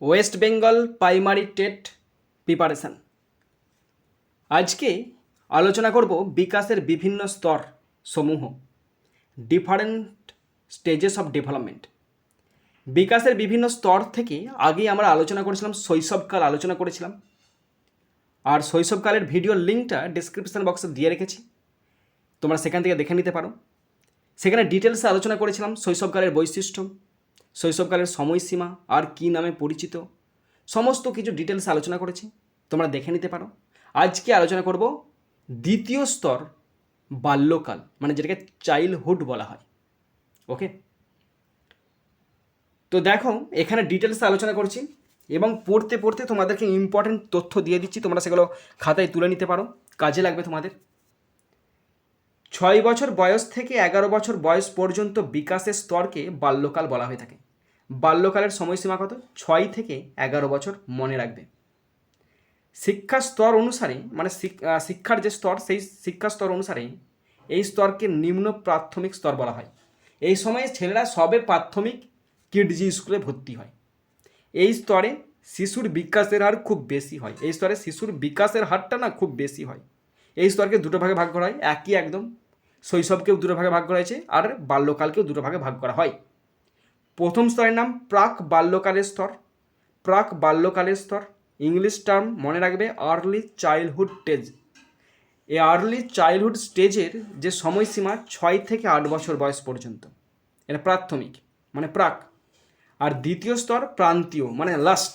West Bengal primary TET preparation. আজকে আলোচনা করব বিকাশের বিভিন্ন স্তর সমূহ ডিফারেন্ট স্টেজেস অফ ডেভেলপমেন্ট বিকাশের বিভিন্ন স্তর থেকে আগে আমরা আলোচনা করেছিলাম, শৈশবকাল আলোচনা করেছিলাম। আর শৈশবকালের ভিডিওর লিঙ্কটা ডিসক্রিপশন বক্সে দিয়ে রেখেছি। তোমরা সেখান থেকে দেখে নিতে পারো। সেখানে ডিটেলসে আলোচনা করেছিলাম, শৈশবকালের বৈশিষ্ট্য শৈশবকালের সময়সীমা আর কী নামে পরিচিত? সমস্ত কিছু ডিটেলসে আলোচনা করেছি। তোমরা দেখে নিতে পারো। আজকে আলোচনা করব দ্বিতীয় স্তর বাল্যকাল মানে যেটাকে চাইল্ডহুড বলা হয়। ওকে তো দেখো, এখানে ডিটেলসে আলোচনা করছি এবং পড়তে পড়তে তোমাদেরকে ইম্পর্টেন্ট তথ্য দিয়ে দিচ্ছি। তোমরা সেগুলো খাতায় তুলে নিতে পারো। কাজে লাগবে তোমাদের। ছয় বছর বয়স থেকে এগারো বছর বয়স পর্যন্ত বিকাশের স্তরকে বাল্যকাল বলা হয়ে থাকে। বাল্যকালের সময়সীমা কত? ছয় থেকে এগারো বছর মনে রাখবে। শিক্ষা স্তর অনুসারে মানে শিক- শিক্ষার যে স্তর, সেই শিক্ষা স্তর অনুসারে এই স্তরকে নিম্ন প্রাথমিক স্তর বলা হয়। এই সময়ে ছেলেরা সবে প্রাথমিক কিডজি স্কুলে ভর্তি হয়। এই স্তরে শিশুর বিকাশের হার খুব বেশি হয়। এই স্তরে শিশুর বিকাশের হারটা না খুব বেশি হয়। এই স্তরকে দুটো ভাগে ভাগ করা হয়। একই একদম শৈশবকেও দুটো ভাগে ভাগ করা হয়েছে আর বাল্যকালকেও দুটো ভাগে ভাগ করা হয়। প্রথম স্তরের নাম প্রাক বাল্যকালের স্তর। প্রাক বাল্যকালের স্তর, ইংলিশ টার্ম মনে রাখবে আর্লি চাইল্ডহুড স্টেজ। এই আর্লি চাইল্ডহুড স্টেজের যে সময়সীমা ছয় থেকে আট বছর বয়স পর্যন্ত, এটা প্রাথমিক মানে প্রাক। আর দ্বিতীয় স্তর প্রান্তীয় মানে লাস্ট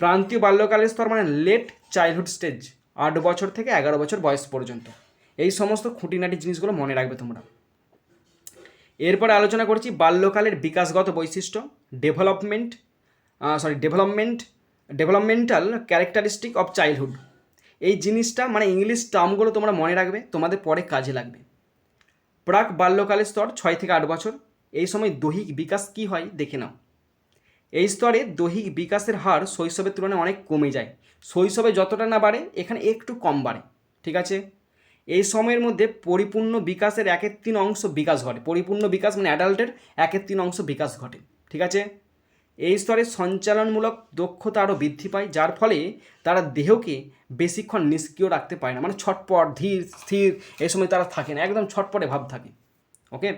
প্রান্তীয় বাল্যকালের স্তর মানে লেট চাইল্ডহুড স্টেজ আট বছর থেকে এগারো বছর বয়স পর্যন্ত। এই সমস্ত খুঁটিনাটি জিনিসগুলো মনে রাখবে তোমরা। এরপরে আলোচনা করছি বাল্যকালের বিকাশগত বৈশিষ্ট্য development sorry development developmental characteristic of childhood এই জিনিসটা মানে ইংলিশ টার্মগুলো তোমরা মনে রাখবে, তোমাদের পরে কাজে লাগবে। প্রাক বাল্যকালের স্তর ছয় থেকে আট বছর। এই সময় দৈহিক বিকাশ কি হয় দেখে নাও। এই স্তরে দৈহিক বিকাশের হার শৈশবের তুলনায় অনেক কমে যায়। শৈশবে যতটা না বাড়ে, এখানে একটু কম বাড়ে। ঠিক আছে? এই সময়ের মধ্যে পরিপূর্ণ বিকাশের একের তিন অংশ বিকাশ ঘটে। পরিপূর্ণ বিকাশ মানে অ্যাডাল্টের একের তিন অংশ বিকাশ ঘটে। ঠিক আছে? এই স্তরে সঞ্চালনমূলক দক্ষতা আরও বৃদ্ধি পায়, যার ফলে তারা দেহকে বেশিক্ষণ নিষ্ক্রিয় রাখতে পারে না। মানে ছটপট, ধীর, স্থির এই সময় তারা থাকে না, একদম ছটপটে ভাব থাকে। ওকে?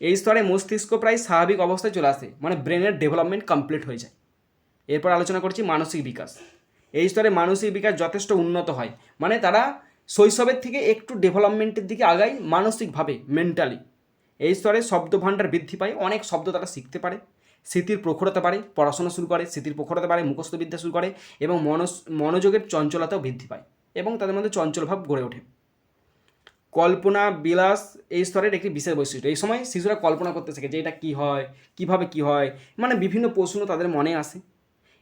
এই স্তরে মস্তিষ্ক প্রায় স্বাভাবিক অবস্থায় চলে আসে মানে ব্রেনের ডেভেলপমেন্ট কমপ্লিট হয়ে যায়। এরপর আলোচনা করছি মানসিক বিকাশ। এই স্তরে মানসিক বিকাশ যথেষ্ট উন্নত হয় মানে তারা শৈশবের থেকে একটু ডেভেলপমেন্টের দিকে আগায় মানসিকভাবে মেন্টালি এই স্তরে শব্দ ভাণ্ডার বৃদ্ধি পায়, অনেক শব্দ তারা শিখতে পারে। স্মৃতির প্রখরতা বাড়ে, পড়াশোনা শুরু করে, স্মৃতির প্রখরতা বাড়ে মুখস্থ বিদ্যা শুরু করে এবং মনস, মনোযোগের চঞ্চলতাও বৃদ্ধি পায় এবং তাদের মধ্যে চঞ্চল ভাব গড়ে ওঠে। কল্পনা বিলাস এই স্তরের একটি বিশেষ বৈশিষ্ট্য। এই সময় শিশুরা কল্পনা করতে শেখে যে এটা কী হয়, কীভাবে কি হয় মানে বিভিন্ন প্রশ্ন তাদের মনে আসে।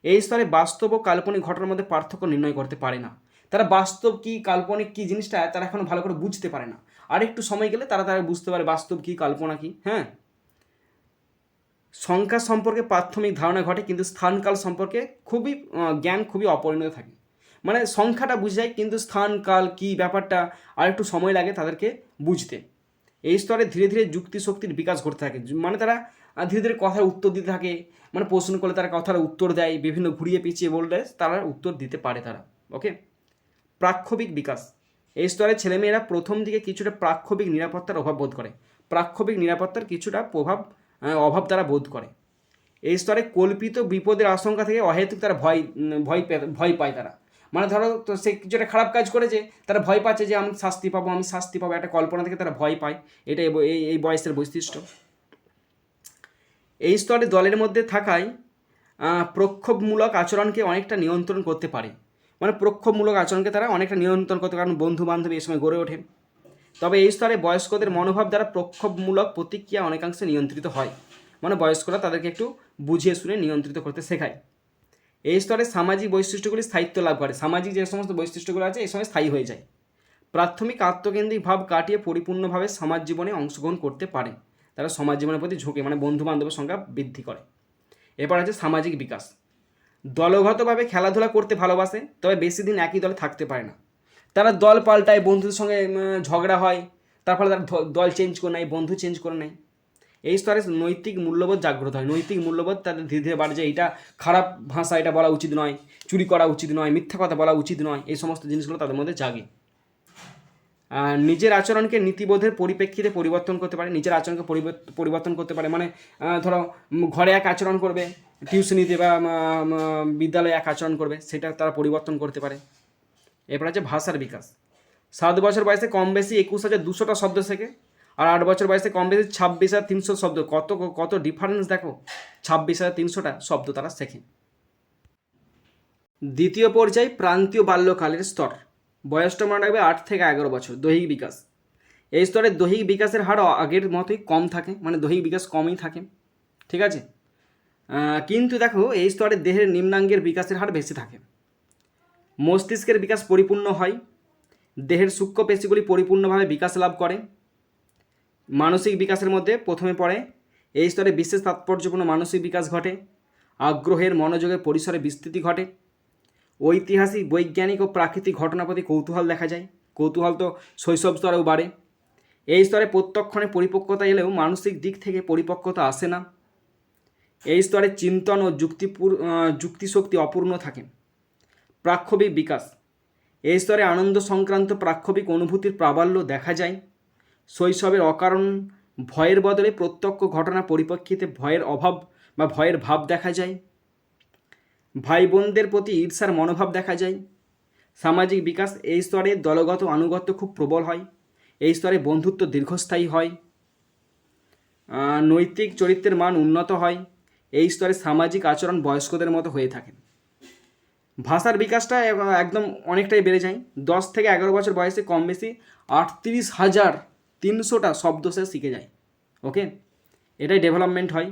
এই স্তরে বাস্তব ও কাল্পনিক ঘটনার মধ্যে পার্থক্য নির্ণয় করতে পারে না। তারা বাস্তব কি, কাল্পনিক কি জিনিসটা তারা এখনও ভালো করে বুঝতে পারে না। আর একটু সময় গেলে তারা তারা বুঝতে পারে বাস্তব কি, কাল্পনা কি হ্যাঁ? সংখ্যা সম্পর্কে প্রাথমিক ধারণা ঘটে, কিন্তু স্থানকাল সম্পর্কে খুবই জ্ঞান খুবই অপরিণত থাকে। মানে সংখ্যাটা বুঝে যায় কিন্তু স্থান কাল কি ব্যাপারটা, আর একটু সময় লাগে তাদেরকে বুঝতে। এই স্তরে ধীরে ধীরে যুক্তি শক্তির বিকাশ ঘটতে থাকে। মানে তারা ধীরে ধীরে কথার উত্তর দিতে থাকে মানে প্রশ্ন করলে তারা কথার উত্তর দেয়, বিভিন্ন ঘুরিয়ে পিছিয়ে বললে তারা উত্তর দিতে পারে তারা ওকে প্রাক্ষবিক বিকাশ। এই স্তরে ছেলেমেয়েরা প্রথম দিকে কিছুটা প্রাক্ষবিক নিরাপত্তার অভাব বোধ করে। প্রাক্ষবিক নিরাপত্তার কিছুটা প্রভাব অভাব তারা বোধ করে। এই স্তরে কল্পিত বিপদের আশঙ্কা থেকে অহেতুক তারা ভয় ভয় ভয় পায় তারা। মানে ধরো তো সে কিছু একটা খারাপ কাজ করেছে, তারা ভয় পাচ্ছে যে আমি শাস্তি পাবো, আমি শাস্তি পাবো, একটা কল্পনা থেকে তারা ভয় পায়। এটা এই এই বয়সের বৈশিষ্ট্য। এই স্তরে দলের মধ্যে থাকায় প্রক্ষোভমূলক আচরণকে অনেকটা নিয়ন্ত্রণ করতে পারে। মানে প্রক্ষোভমূলক আচরণকে তারা অনেকটা নিয়ন্ত্রণ করতে কারণ বন্ধু বান্ধবী এই সময় গড়ে ওঠে। তবে এই স্তরে বয়স্কদের মনোভাব দ্বারা প্রক্ষোভমূলক প্রতিক্রিয়া অনেকাংশে নিয়ন্ত্রিত হয়। মানে বয়স্করা তাদেরকে একটু বুঝিয়ে শুনে নিয়ন্ত্রিত করতে শেখায়। এই স্তরে সামাজিক বৈশিষ্ট্যগুলি স্থায়িত্ব লাভ করে। সামাজিক যে সমস্ত বৈশিষ্ট্যগুলো আছে এই সময় স্থায়ী হয়ে যায়। প্রাথমিক আত্মকেন্দ্রিক ভাব কাটিয়ে পরিপূর্ণভাবে সমাজ জীবনে অংশগ্রহণ করতে পারে। তারা সমাজ জীবনের প্রতি ঝুঁকে মানে বন্ধু বান্ধবের সংখ্যা বৃদ্ধি করে। এরপর আছে সামাজিক বিকাশ। দলগতভাবে খেলাধুলা করতে ভালোবাসে, তবে বেশি দিন একই দলে থাকতে পারে না। তারা দল পাল্টায়, বন্ধুদের সঙ্গে ঝগড়া হয়, তার ফলে তারা দল চেঞ্জ করে নেয়, বন্ধু চেঞ্জ করে নেয়। এই স্তরে নৈতিক মূল্যবোধ জাগ্রত হয়। নৈতিক মূল্যবোধ তাদের ধীরে ধীরে বাড়ে যে এটা খারাপ ভাষা, এটা বলা উচিত নয়, চুরি করা উচিত নয়, মিথ্যা কথা বলা উচিত নয়, এই সমস্ত জিনিসগুলো তাদের মধ্যে জাগে। নিজের আচরণকে নীতিবোধের পরিপ্রেক্ষিতে পরিবর্তন করতে পারে, নিজের আচরণকে পরিবর্ত- পরিবর্তন করতে পারে। মানে ধরো ঘরে এক আচরণ করবে, টিউশনিতে বা বিদ্যালয়ে এক আচরণ করবে, সেটা তারা পরিবর্তন করতে পারে। এরপর আছে ভাষার বিকাশ। সাত বছর বয়সে কম বেশি একুশ হাজার দুশোটা শব্দ শেখে, আর আট বছর বয়সে কম বেশি ছাব্বিশ হাজার তিনশো শব্দ। কত কত ডিফারেন্স দেখো? ছাব্বিশ হাজার তিনশোটা শব্দ তারা শেখে। দ্বিতীয় পর্যায়ে, প্রান্তীয় বাল্যকালের স্তর। বয়সটা মনে রাখবে আট থেকে এগারো বছর, দৈহিক বিকাশ। এই স্তরে দৈহিক বিকাশের হার আগের মতোই কম থাকে মানে দৈহিক বিকাশ কমই থাকে, ঠিক আছে? কিন্তু দেখো, এই স্তরে দেহের নিম্নাঙ্গের বিকাশের হার বেশি থাকে। মস্তিষ্কের বিকাশ পরিপূর্ণ হয়, দেহের সূক্ষ্ম পেশিগুলি পরিপূর্ণভাবে বিকাশ লাভ করে, মানসিক বিকাশের মধ্যে প্রথমে পড়ে, এই স্তরে বিশেষ তাৎপর্যপূর্ণ মানসিক বিকাশ ঘটে, আগ্রহের মনোযোগের পরিসরে বিস্তৃতি ঘটে ঐতিহাসিক, বৈজ্ঞানিক ও প্রাকৃতিক ঘটনা প্রতি কৌতূহল দেখা যায়। কৌতূহল তো শৈশব স্তরেও বাড়ে। এই স্তরে প্রত্যক্ষণে পরিপক্কতা এলেও মানসিক দিক থেকে পরিপক্কতা আসে না। এই স্তরে চিন্তন ও যুক্তিপুর যুক্তিশক্তি অপূর্ণ থাকে। প্রাক্ষবিক বিকাশ। এই স্তরে আনন্দ সংক্রান্ত প্রাক্ষবিক অনুভূতির প্রাবল্য দেখা যায়। শৈশবের অকারণ, ভয়ের বদলে প্রত্যক্ষ ঘটনা পরিপ্রেক্ষিতে ভয়ের অভাব বা ভয়ের ভাব দেখা যায়। ভাই বোনদের প্রতি ঈর্ষার মনোভাব দেখা যায়। সামাজিক বিকাশ এই স্তরে দলগত আনুগত্য খুব প্রবল হয়। এই স্তরে বন্ধুত্ব দীর্ঘস্থায়ী হয়। নৈতিক চরিত্রের মান উন্নত হয়। এই স্তরে সামাজিক আচরণ বয়স্কদের মতো হয়ে থাকে। ভাষার বিকাশটা একদম অনেকটাই বেড়ে যায়। দশ থেকে এগারো বছর বয়সে কম বেশি আটত্রিশ হাজার তিনশোটা শব্দ সে শিখে যায়। ওকে? এটাই ডেভেলপমেন্ট হয়।